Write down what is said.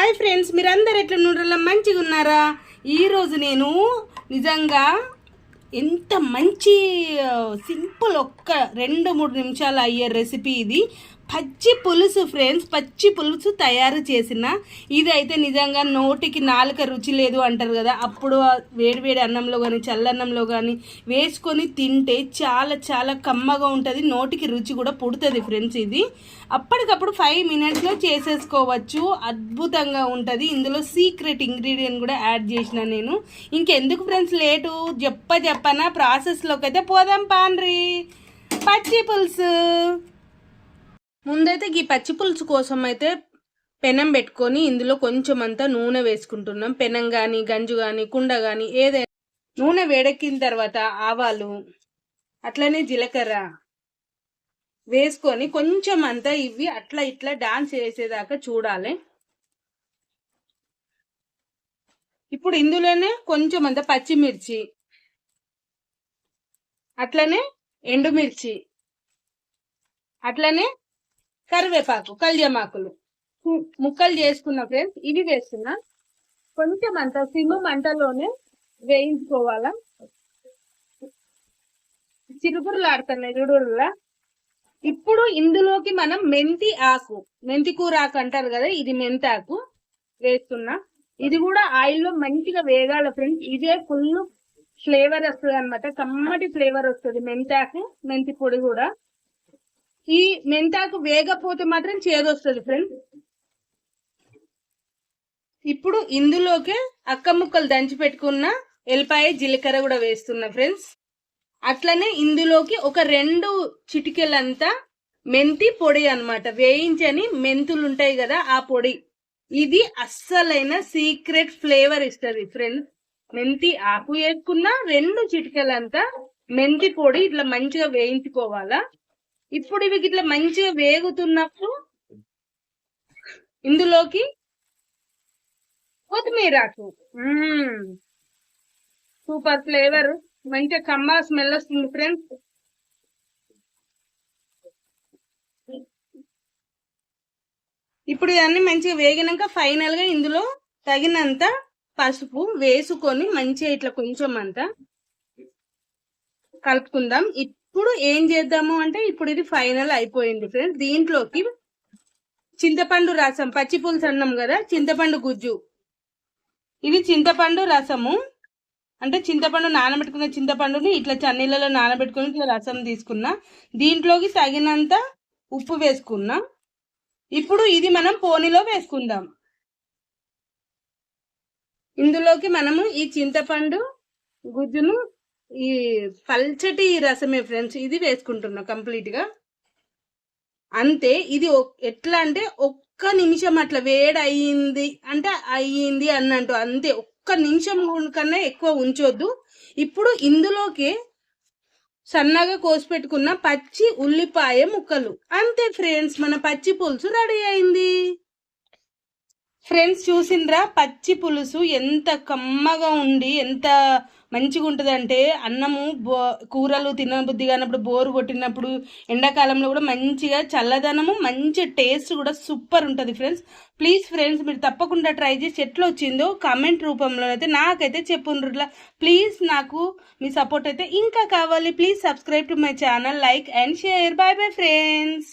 Hi friends మీరందరు ఎట్లా ఉన్నారా? మంచిగా ఉన్నారా? ఈరోజు నేను నిజంగా ఎంత మంచి సింపుల్ ఒక్క రెండు మూడు నిమిషాలు అయ్యే రెసిపీ ఇది. పచ్చి పులుసు ఫ్రెండ్స్ పచ్చి పులుసు తయారు చేసిన. ఇది అయితే నిజంగా నోటికి నాలుక రుచి లేదు అంటారు కదా. అప్పుడు వేడివేడి అన్నంలో కానీ చల్లన్నంలో కానీ వేసుకొని తింటే చాలా చాలా కమ్మగా ఉంటుంది. నోటికి రుచి కూడా పుడుతుంది ఫ్రెండ్స్ ఇది. అప్పటికప్పుడు ఫైవ్ మినిట్స్లో చేసేసుకోవచ్చు. అద్భుతంగా ఉంటుంది. ఇందులో సీక్రెట్ ఇంగ్రీడియంట్ కూడా యాడ్ చేసిన నేను. ఇంకెందుకు ఫ్రెండ్స్ లేటు? చెప్ప చెప్పనా ప్రాసెస్లోకి అయితే పోదాం పాన్రి. పచ్చి పులుసు. ముందైతే ఈ పచ్చి పులుసు కోసం అయితే పెనం పెట్టుకొని ఇందులో కొంచెం అంతా నూనె వేసుకుంటున్నాం. పెనం కానీ గంజు కానీ కుండ కానీ ఏదైనా నూనె వేడెక్కిన తర్వాత ఆవాలు అట్లనే జీలకర్ర వేసుకొని కొంచెం అంతా ఇవి అట్లా ఇట్లా డాన్స్ చేసేదాకా చూడాలి. ఇప్పుడు ఇందులోనే కొంచెం అంత పచ్చిమిర్చి అట్లనే ఎండుమిర్చి అట్లనే కరివేపాకు కళ్యమాకులు. ముక్కలు చేసుకున్న ఫ్రెండ్స్ ఇవి వేస్తున్నా కొంచెం అంత సిమ్ మంటలోనే వేయించుకోవాలా? చిరుపురులు ఆడుతున్నాయి చూడులా ఇప్పుడు ఇందులోకి మనం మెంతి ఆకు మెంతి కూర ఆకు అంటారు కదా ఇది మెంతి ఆకు వేస్తున్నా. ఇది కూడా ఆయిల్లో మంచిగా వేగాల ఫ్రెండ్స్. ఇదే ఫుల్ ఫ్లేవర్ వస్తుంది అనమాట కమ్మటి ఫ్లేవర్ వస్తుంది మెంతాకు మెంతి పొడి కూడా. ఈ మెంతాకు వేగపోతే మాత్రం చేదొస్తుంది ఫ్రెండ్స్ ఇప్పుడు ఇందులోకే అక్క ముక్కలు దంచి పెట్టుకున్న ఎల్లిపాయ జీలకర్ర కూడా వేస్తున్నా ఫ్రెండ్స్ అట్లనే ఇందులోకి ఒక రెండు చిటికెలంతా మెంతి పొడి అన్నమాట. వేయించని మెంతులు ఉంటాయి కదా ఆ పొడి. ఇది అస్సలైన సీక్రెట్ ఫ్లేవర్ ఇస్తుంది ఫ్రెండ్స్ మెంతి ఆకు వేసుకున్న రెండు చిటికెలంతా మెంతి పొడి ఇట్లా మంచిగా వేయించుకోవాలా? ఇప్పుడు ఇవి ఇట్లా మంచిగా వేగుతున్నప్పుడు ఇందులోకి కొత్తిమీరాకు సూపర్ ఫ్లేవర్. మంచిగా కమ్మ స్మెల్ వస్తుంది ఫ్రెండ్స్. ఇప్పుడు ఇవన్నీ మంచిగా వేగినాక ఫైనల్గా ఇందులో తగినంత పసుపు వేసుకొని మంచిగా ఇట్లా కొంచెం అంతా కలుపుకుందాం ఇప్పుడు ఏం చేద్దాము అంటే ఇప్పుడు ఇది ఫైనల్ అయిపోయింది ఫ్రెండ్స్ దీంట్లోకి చింతపండు రసం పచ్చి పులుసు అన్నాం కదా చింతపండు గుజ్జు. ఇది చింతపండు రసము. అంటే చింతపండు నానబెట్టుకున్న చింతపండుని ఇట్లా చన్నీళ్ళలో నానబెట్టుకుని ఇట్లా రసం తీసుకున్నా. దీంట్లోకి తగినంత ఉప్పు వేసుకున్నా. ఇప్పుడు ఇది మనం పోనీలో వేసుకుందాం. ఇందులోకి మనము ఈ చింతపండు గుజ్జును ఈ పల్చటి రసమే ఫ్రెండ్స్ ఇది వేసుకుంటున్నా కంప్లీట్గా. అంతే ఇది ఎట్లా అంటే ఒక్క నిమిషం అట్లా వేడి అయ్యింది అంటే అయ్యింది అన్నట్టు అంతే. ఒక్క నిమిషం కన్నా ఎక్కువ ఉంచొద్దు. ఇప్పుడు ఇందులోకి సన్నగా కోసి పెట్టుకున్న పచ్చి ఉల్లిపాయ ముక్కలు. అంతే ఫ్రెండ్స్ మన పచ్చి పులుసు రెడీ అయింది. ఫ్రెండ్స్ చూసింద్రా పచ్చి పులుసు ఎంత కమ్మగా ఉండి ఎంత మంచిగా ఉంటుంది అంటే అన్నము బో కూరలు తినబుద్ధి కానప్పుడు బోరు కొట్టినప్పుడు ఎండాకాలంలో కూడా మంచిగా చల్లదనము మంచి టేస్ట్ కూడా సూపర్ ఉంటుంది ఫ్రెండ్స్. ప్లీజ్ ఫ్రెండ్స్ మీరు తప్పకుండా ట్రై చేసి ఎట్లా వచ్చిందో కామెంట్ రూపంలో అయితే నాకైతే చెప్పుండ్రులా ప్లీజ్ నాకు మీ సపోర్ట్ అయితే ఇంకా కావాలి. Please subscribe to my channel like and share. Bye bye friends.